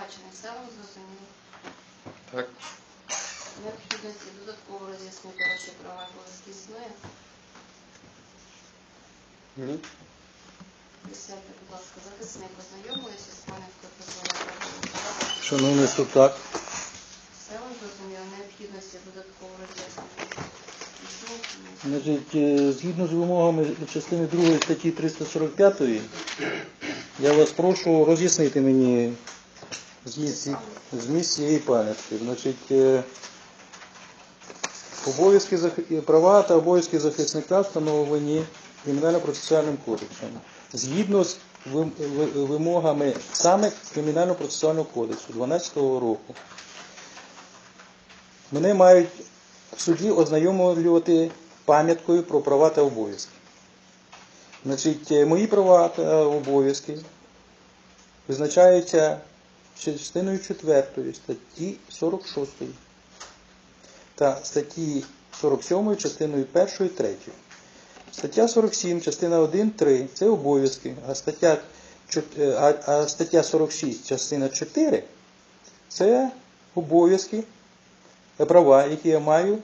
Обвинувачений все вам зрозуміло. Так. Необхідності додатково роз'яснити ваші права і обов'язки існує. Ні. Присядьте, будь ласка, захисник ознайомилися з пам'яткою про свої права. Шановний суд, так. Все вам зрозуміло, необхідності додатково роз'яснити. Існує чи ні? Значить, е, згідно з вимогами частини 2 статті 345, я вас прошу роз'яснити мені зміст, цієї пам'ятки. Значить, е, обов'язки права та обов'язки захисника встановлені Кримінально-процесуальним кодексом. Згідно з вимогами саме Кримінально-процесуального кодексу 12 року, мене мають в суді ознайомлювати пам'яткою про права та обов'язки. Значить, е, мої права та обов'язки визначаються частиною 4 статті 46 та статті 47 частиною 1 3. Стаття 47, частина 1, 3 це обов'язки, а стаття, е, а стаття 46, частина 4 це обов'язки, е, права, які я маю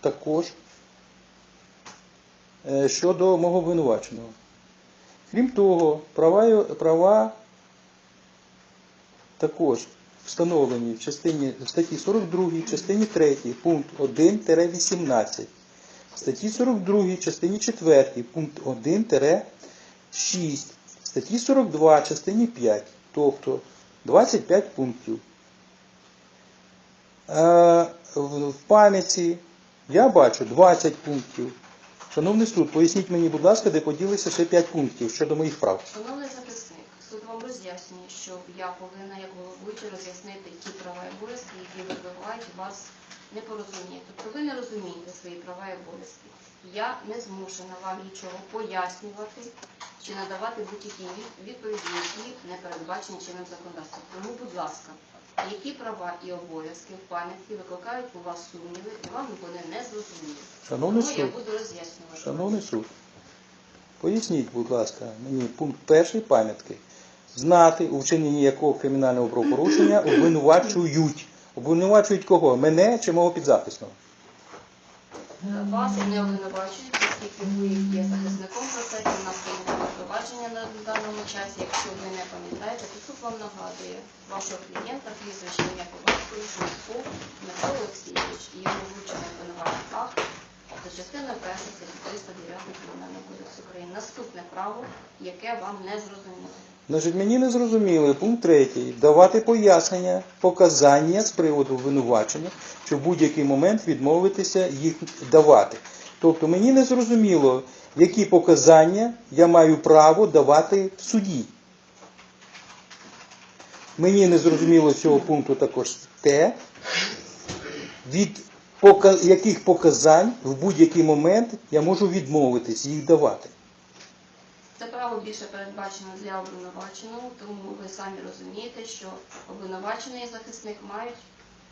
також е, щодо мого обвинуваченого. Крім того, права, права також встановлені в частині статті 42, частині 3, пункт 1-18, статті 42, частині 4, пункт 1-6, статті 42, частині 5, тобто 25 пунктів. Е, в пам'яті я бачу 20 пунктів. Шановний суд, поясніть мені, будь ласка, де поділися ще 5 пунктів щодо моїх прав. Шановний захисник, суд вам роз'яснює, що я повинна як головуюча роз'яснити ті права і обов'язки, які вибивають вас непорозуміння. Тобто ви не розумієте свої права і обов'язки. Я не змушена вам нічого пояснювати чи надавати будь-які відповіді, які не передбачені чинним законодавством. Тому, будь ласка, які права і обов'язки в пам'ятці викликають у вас сумніви, і вам вони не зрозуміли. Шановний Тому я буду роз'яснювати. шановний суд, поясніть, будь ласка, мені пункт перший пам'ятки. Знати, у вчиненні якого кримінального правопорушення обвинувачують. Обвинувачують кого? Мене чи мого підзахисного? Вас не обвинувачують, оскільки ви є захисником процесу, у нас є провадження на даному часі. Якщо ви не пам'ятаєте, то суд вам нагадує вашого клієнта, прізвище ім'я по батькові, Шматко Дмитро Олексійович і його вручений обвинувальний акт за частиною першої 309 Кримінального кодексу України. Наступне право, яке вам не зрозуміло. Значить, мені не зрозуміли пункт третій. Давати пояснення, показання з приводу обвинувачення, що в будь-який момент відмовитися їх давати. Тобто мені не зрозуміло, які показання я маю право давати в суді. Мені не зрозуміло з цього пункту також те, від яких показань в будь-який момент я можу відмовитись їх давати. Це право більше передбачено для обвинуваченого, тому ви самі розумієте, що обвинувачений і захисник мають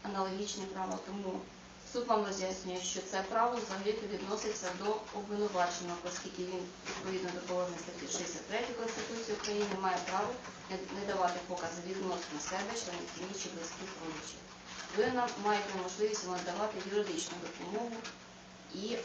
аналогічні права. Тому суд вам роз'яснює, що це право взагалі відноситься до обвинуваченого, оскільки він відповідно до положення статті 63 Конституції України має право не давати покази відносно себе, членів сім'ї чи близьких родичів. Ви нам маєте можливість надавати юридичну допомогу і е,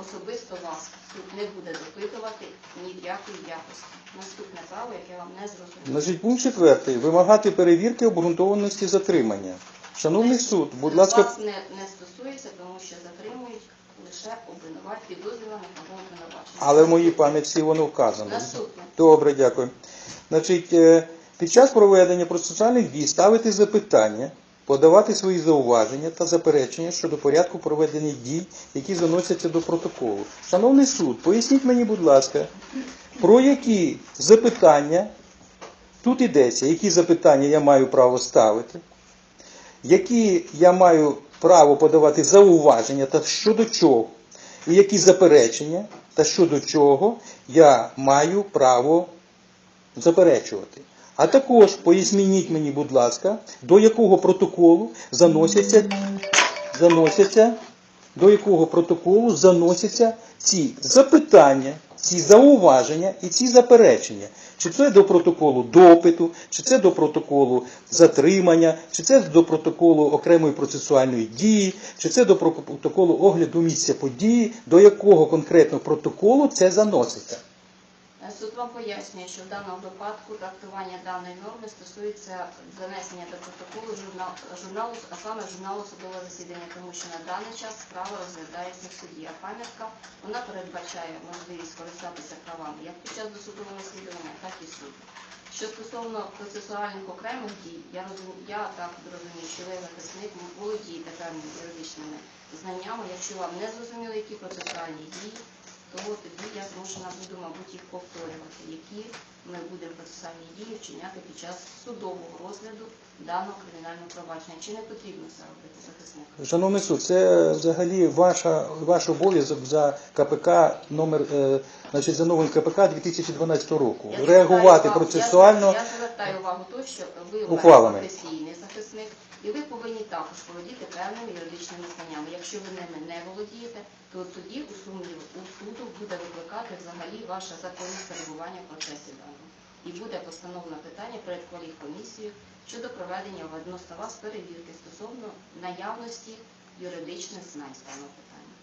особисто вас суд не буде допитувати ні в якій якості. Наступне право, яке вам не зрозуміло. Значить, пункт четвертий. Вимагати перевірки обґрунтованості затримання. Шановний суд, будь ласка, Вас не, не стосується, тому що затримують лише обвинуват підозрюваних або обвинувачених. але в моїй пам'ятці воно вказано. Наступне. Добре, дякую. Значить, е, під час проведення процесуальних дій ставити запитання, подавати свої зауваження та заперечення щодо порядку проведення дій, які заносяться до протоколу. Шановний суд, поясніть мені, будь ласка, про які запитання тут йдеться, які запитання я маю право ставити, які я маю право подавати зауваження та щодо чого, і які заперечення та щодо чого я маю право заперечувати. А також поясніть мені, будь ласка, до якого протоколу заносяться, заносяться, до якого протоколу заносяться ці запитання, ці зауваження і ці заперечення. Чи це до протоколу допиту, чи це до протоколу затримання, чи це до протоколу окремої процесуальної дії, чи це до протоколу огляду місця події, до якого конкретно протоколу це заноситься. Суд вам пояснює, що в даному випадку трактування даної норми стосується занесення до протоколу журнал, журналу, а саме журналу судового засідання, тому що на даний час справа розглядається в суді. А пам'ятка вона передбачає можливість користатися правами як під час досудового розслідування, так і суду. Що стосовно процесуальних окремих дій, я розумію, я так розумію, що ви захисник володієте певними юридичними знаннями. Якщо вам не зрозуміло, які процесуальні дії, то тоді я змушена буду, мабуть, їх повторювати, які ми будемо процесуальні дії вчиняти під час судового розгляду даного кримінального провадження. Чи не потрібно це робити захисник? Шановний суд, це взагалі ваша, ваш обов'язок за КПК номер, е, значить, за новим КПК 2012 року. Я Реагувати увагу- процесуально. Я, я звертаю увагу то, що ви у професійний захисник, і ви повинні також володіти певними юридичними знаннями. Якщо ви ними не володієте, то тоді у сумнів у суду буде викликати взагалі ваше законність перебування в процесі даному. І буде постановлено питання перед кваліфкомісією щодо проведення відносно вас перевірки стосовно наявності юридичних знань з даного питання.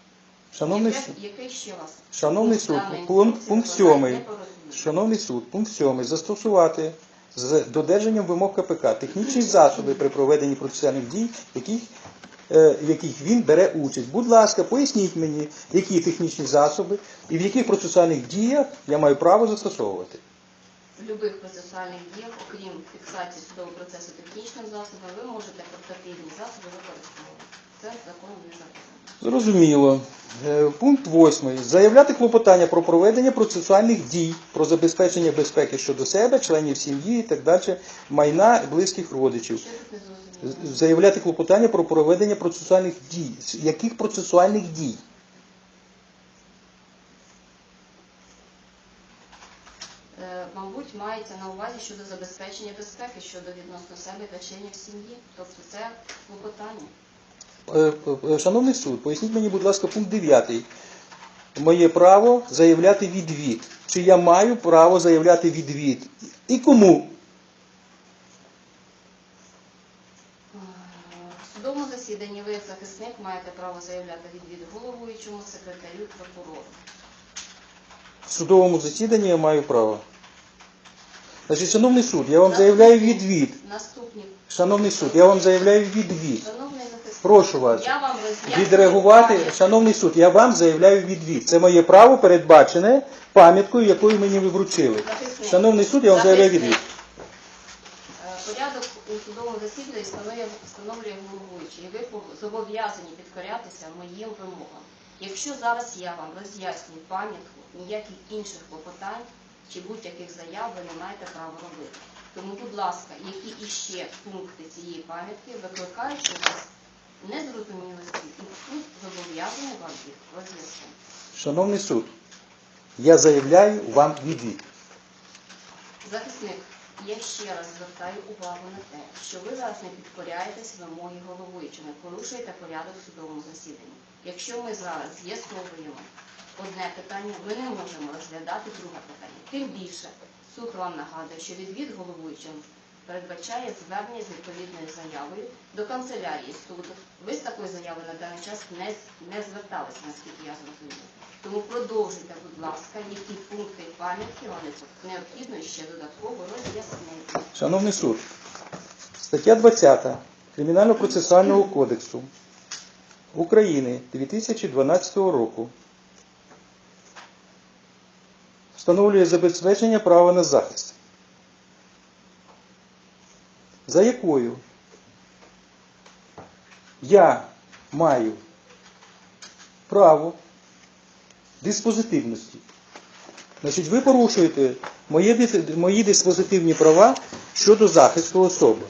Шановний Яке- суд, Який ще вас Шановний суд, пункт- пункт викликає сьомий. непорозуміння? шановний суд, пункт 7. Застосувати з додержанням вимог КПК технічні засоби при проведенні процесуальних дій, яких, е, в яких він бере участь. Будь ласка, поясніть мені, які технічні засоби і в яких процесуальних діях я маю право застосовувати. В будь-яких процесуальних діях, окрім фіксації судового процесу технічним засобом, ви можете портативні засоби використовувати. Це законом не записано. Зрозуміло. Е, Пункт 8. Заявляти клопотання про проведення процесуальних дій, про забезпечення безпеки щодо себе, членів сім'ї і так далі, майна близьких родичів. Що тут не зрозуміло? З- Заявляти клопотання про проведення процесуальних дій. З Яких процесуальних дій? Е, Мабуть, мається на увазі щодо забезпечення безпеки щодо відносно себе та членів сім'ї. Тобто це клопотання. Е, е, Шановний суд, поясніть мені, будь ласка, пункт 9. Моє право заявляти відвід. Чи я маю право заявляти відвід? І кому? Е, В судовому засіданні ви, як захисник, маєте право заявляти відвід головуючому, секретарю, прокурору. В судовому засіданні я маю право. Значить, шановний суд, я вам заявляю відвід. Наступні. Шановний суд, я вам заявляю відвід. Шановний Прошу вас я вам відреагувати. Шановний суд, я вам заявляю відвід. Це моє право передбачене пам'яткою, якою мені ви вручили. Захисник. Шановний суд, я вам заявляю Захисник. відвід. Е, Порядок у судовому засіданні встановлює, встановлює головуючий, і ви зобов'язані підкорятися моїм вимогам. Якщо зараз я вам роз'яснюю пам'ятку, ніяких інших клопотань чи будь-яких заяв ви не маєте права робити. Тому, будь ласка, які іще пункти цієї пам'ятки викликають у вас незрозумілості, і суд зобов'язаний вам їх роз'яснити. Шановний суд, я заявляю вам відвід. Захисник, я ще раз звертаю увагу на те, що ви зараз не підкоряєтесь вимоги головуючого, не порушуєте порядок в судовому засіданні. Якщо ми зараз з'ясовуємо одне питання, ми не можемо розглядати друге питання. Тим більше суд вам нагадує, що відвід головуючим передбачає звернення з відповідною заявою до канцелярії суду. Ви з такою заявою на даний час не, не зверталися, наскільки я зрозуміла. Тому продовжуйте, будь ласка, які пункти пам'ятки вам необхідно ще додатково роз'яснити. Шановний суд, стаття 20 Кримінально-процесуального кодексу України 2012 року встановлює забезпечення права на захист, за якою я маю право диспозитивності. Значить, ви порушуєте мої, диспозитивні права щодо захисту особи.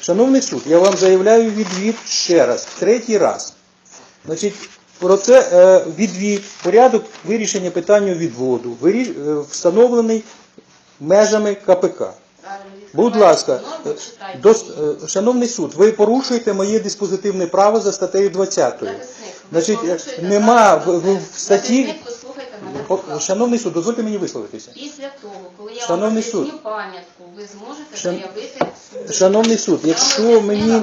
Шановний суд, я вам заявляю відвід ще раз, третій раз. Значить, про це е, відвід, порядок вирішення питання відводу, вирі- е, встановлений межами КПК. Будь ласка, е, її. е, шановний суд, ви порушуєте моє диспозитивне право за статтею 20. Значить, е, нема в, в, статті. Шановний суд, дозвольте мені висловитися. Після того, коли я Шановний вам суд. пам'ятку, ви зможете Шан- заявити. Шановний суд, якщо мені-.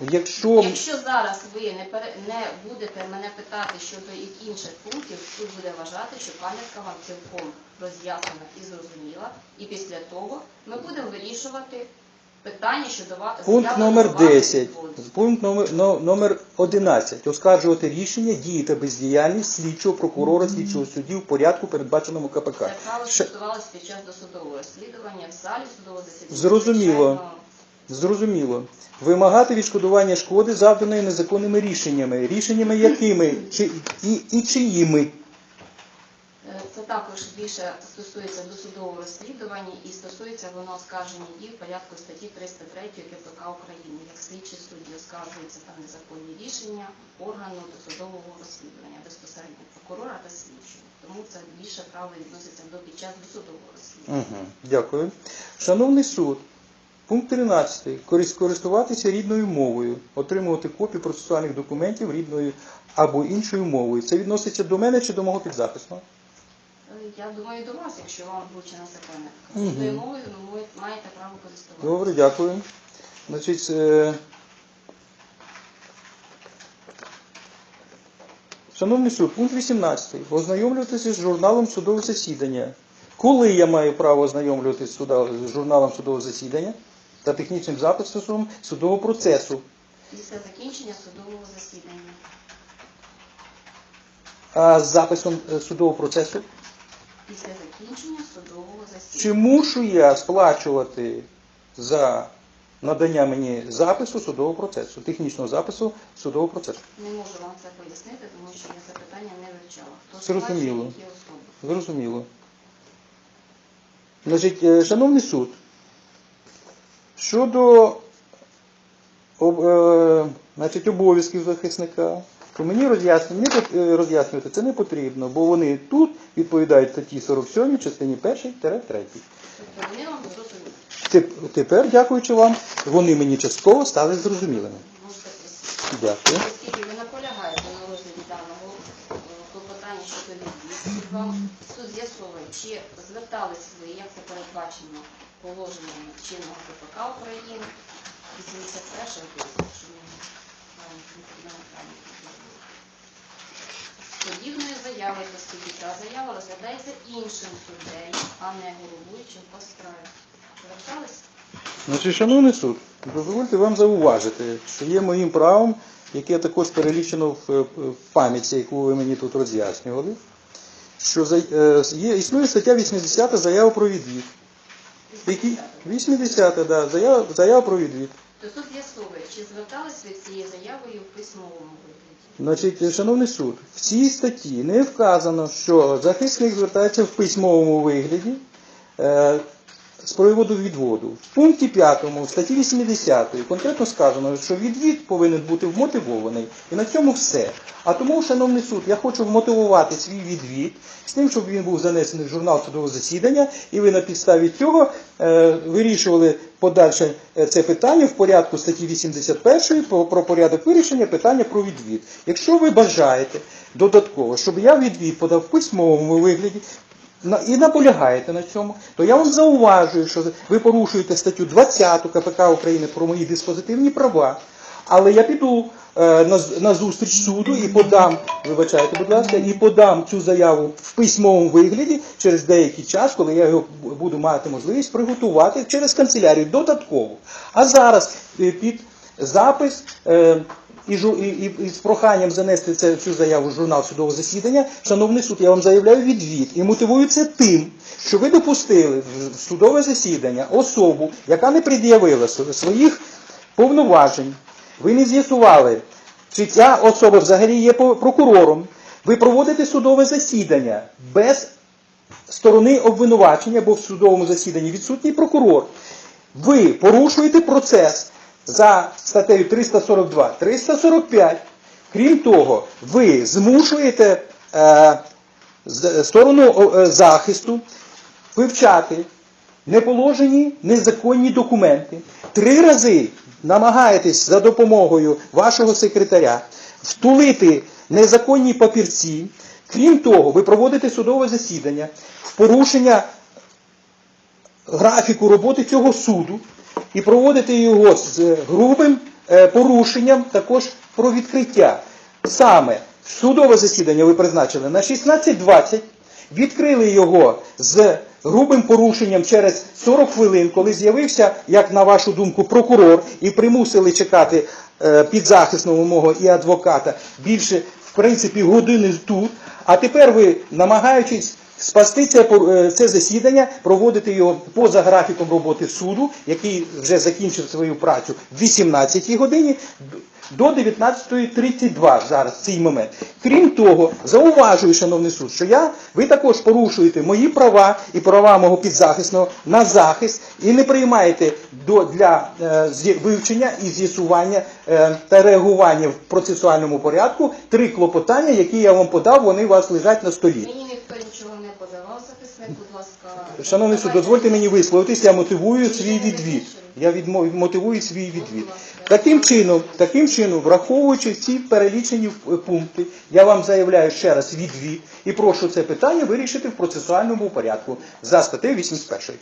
Якщо Якщо зараз ви не, пере- не будете мене питати щодо інших пунктів, суд буде вважати, що пам'ятка вам цілком роз'яснена і зрозуміла, і після того ми будемо вирішувати питання щодо вас. Пункт номер 10, пункт номер, но- номер 11. Оскаржувати рішення, дії та бездіяльність слідчого прокурора, слідчого судді в порядку, передбаченому КПК. Це право Ша- під час досудового розслідування в залі судового засідання. Зрозуміло. Зрозуміло. Вимагати відшкодування шкоди, завданої незаконними рішеннями. Рішеннями якими чи, і, і чиїми? Е, Це також більше стосується досудового розслідування і стосується воно оскарження дій в порядку статті 303 КПК України. Як слідчі судді оскаржуються там незаконні рішення органу досудового розслідування безпосередньо прокурора та слідчого. Тому це більше право відноситься до під час досудового розслідування. Угу. Дякую. Шановний суд, пункт 13. Користуватися рідною мовою, отримувати копії процесуальних документів рідною або іншою мовою. Це відноситься до мене чи до мого підзахисного? Е, Я думаю, до вас, якщо вам вручена пам'ятка. Мгм. Тою мовою ви маєте право користуватися. Добре, дякую. Значить, е, шановний суд, пункт 18. Ознайомлюватися з журналом судового засідання. Коли я маю право ознайомлюватися з журналом судового засідання та технічним записом судового процесу? Після закінчення судового засідання. А з записом е, судового процесу? Після закінчення судового засідання. Чи мушу я сплачувати за надання мені запису судового процесу, технічного запису судового процесу? Не можу вам це пояснити, тому що я це питання не вивчала. Хто Зрозуміло. Зрозуміло. Значить, е, шановний суд, щодо е, значить, обов'язків захисника, то мені е, роз'яснювати це не потрібно, бо вони тут відповідають статті 47, частині 1-3. Тобто вони вам зрозуміли. Теп- Тепер, дякуючи вам, вони мені частково стали зрозумілими. Дякую. Оскільки ви наполягаєте на розгляді даного е, клопотання щодо відвідів, вам суд з'ясовує, чи звертались ви, як це передбачено положеннями чинного КПК України, 81 якщо ми маємо фундаментальні підозри. Подібною заявою, ця заява розглядається іншим суддею, а не головуючим по справі. Значить, шановний суд, дозвольте вам зауважити, що є моїм правом, яке також перелічено в, в пам'ятці, яку ви мені тут роз'яснювали, що е, є, існує стаття 80 заява про відвід. Які? 80, да, заява, заява про відвід. То суд з'ясовує, чи звертались ви з цією заявою в письмовому вигляді. Значить, шановний суд, в цій статті не вказано, що захисник звертається в письмовому вигляді. Е, з приводу відводу. В пункті 5 в статті 80 конкретно сказано, що відвід повинен бути вмотивований. І на цьому все. А тому, шановний суд, я хочу вмотивувати свій відвід з тим, щоб він був занесений в журнал судового засідання, і ви на підставі цього е, вирішували подальше е, це питання в порядку статті 81 про, про порядок вирішення питання про відвід. Якщо ви бажаєте додатково, щоб я відвід подав в письмовому вигляді, і наполягаєте на цьому, то я вам зауважую, що ви порушуєте статтю 20 КПК України про мої диспозитивні права. Але я піду е, на, зустріч суду і подам, вибачайте, будь ласка, і подам цю заяву в письмовому вигляді через деякий час, коли я його буду мати можливість приготувати через канцелярію додатково. А зараз е, під запис. Е, і, і, і з проханням занести це, цю заяву в журнал судового засідання, шановний суд, я вам заявляю відвід і мотивую це тим, що ви допустили в судове засідання особу, яка не пред'явила своїх повноважень. Ви не з'ясували, чи ця особа взагалі є прокурором. Ви проводите судове засідання без сторони обвинувачення, бо в судовому засіданні відсутній прокурор. Ви порушуєте процес за статтею 342, 345. Крім того, ви змушуєте е, з- сторону е, захисту вивчати неположені незаконні документи. Три рази намагаєтесь за допомогою вашого секретаря втулити незаконні папірці. Крім того, ви проводите судове засідання в порушення графіку роботи цього суду і проводити його з грубим е, порушенням також про відкриття. Саме судове засідання ви призначили на 16.20, відкрили його з грубим порушенням через 40 хвилин, коли з'явився, як на вашу думку, прокурор і примусили чекати е, підзахисного мого і адвоката більше, в принципі, години тут. А тепер ви, намагаючись спасти це, е, це засідання, проводити його поза графіком роботи суду, який вже закінчив свою працю в 18 годині, до 19.32 зараз в цей момент. Крім того, зауважую, шановний суд, що я, ви також порушуєте мої права і права мого підзахисного на захист і не приймаєте до, для е, вивчення і з'ясування е, та реагування в процесуальному порядку три клопотання, які я вам подав, вони у вас лежать на столі. Мені ніхто нічого не подавав, захисник, будь ласка. Шановний суд, дозвольте мені висловитись, я мотивую свій відвід. Я мотивую свій відвід. Таким чином, таким чином, враховуючи ці перелічені пункти, я вам заявляю ще раз відвід і прошу це питання вирішити в процесуальному порядку за статтею 81.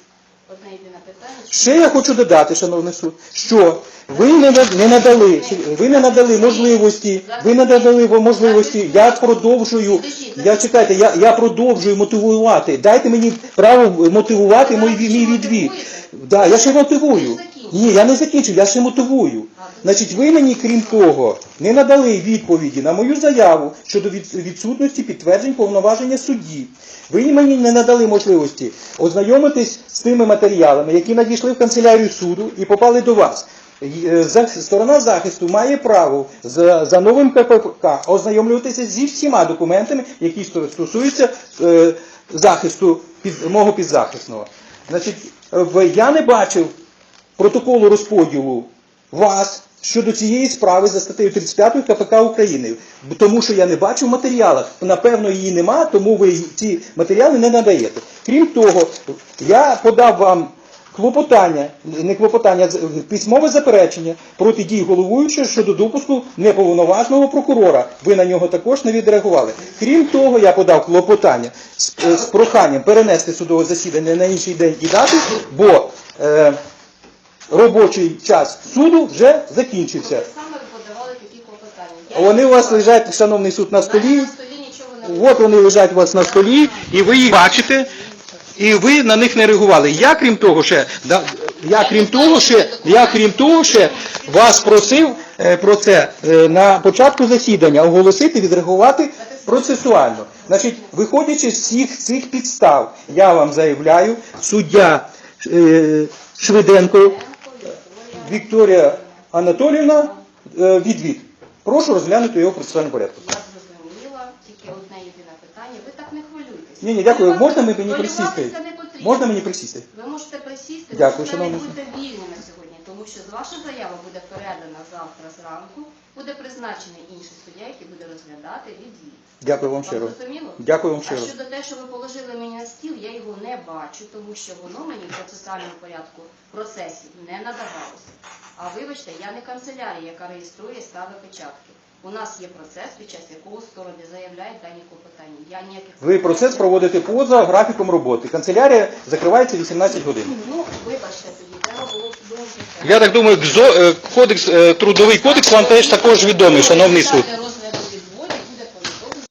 Одне єдине питання. Ще я хочу додати, шановний суд, що ви не, не надали, ви не надали можливості, ви не надали можливості, я продовжую, я чекайте, я, я продовжую мотивувати. Дайте мені право мотивувати мій, мій відвід. Да, я ще мотивую. Ні, я не закінчу, я ще мотивую. Значить, ви мені, крім того, не надали відповіді на мою заяву щодо відсутності підтверджень повноваження судді. Ви мені не надали можливості ознайомитись з тими матеріалами, які надійшли в канцелярію суду і попали до вас. Е, Сторона захисту має право за, новим КПК ознайомлюватися зі всіма документами, які стосуються е, захисту під, мого підзахисного. Значить, я не бачив протоколу розподілу вас щодо цієї справи за статтею 35 КПК України. Тому що я не бачу в матеріалах. Напевно, її нема, тому ви ці матеріали не надаєте. Крім того, я подав вам клопотання, не клопотання, письмове заперечення проти дій головуючого щодо допуску неповноважного прокурора. Ви на нього також не відреагували. Крім того, я подав клопотання з, е, з проханням перенести судове засідання на інший день і дати, бо е, робочий час суду вже закінчився. Саме подавали такі клопотання? Вони у вас лежать, шановний суд, на столі. на столі нічого не От вони лежать у вас на столі, і ви їх бачите, і ви на них не реагували. Я крім того ще, да, я крім того ще, я крім того ще вас просив е, про це е, на початку засідання оголосити, відреагувати процесуально. Значить, виходячи з всіх цих підстав, я вам заявляю, суддя е, Швиденко Вікторія Анатоліївна е, відвід. Прошу розглянути його в процесуальному порядку. Я зрозуміла, тільки одне єдине питання. Ви так не хвилюйтесь. Ні, ні, дякую. Можна мені хвилюватися присісти? не потрібно. Можна мені присісти? Ви можете присісти, Дякую, ви шановний. будете вільними сьогодні, тому що ваша заява буде передана завтра зранку, буде призначений інший суддя, який буде розглядати відвід. Дякую вам щиро. Дякую вам А щиро. щодо те, що ви положили мені на стіл, я його не бачу, тому що воно мені в процесуальному порядку процесів не надавалося. А вибачте, я не канцелярія, яка реєструє, ставить печатки. У нас є процес, під час якого сторони заявляють дані клопотання. Я ніяких Ви процес проводите поза графіком роботи. Канцелярія закривається 18 годин. Ну, вибачте тоді. Я так думаю, е, кодекс, е, трудовий кодекс вам теж також відомий, шановний суд.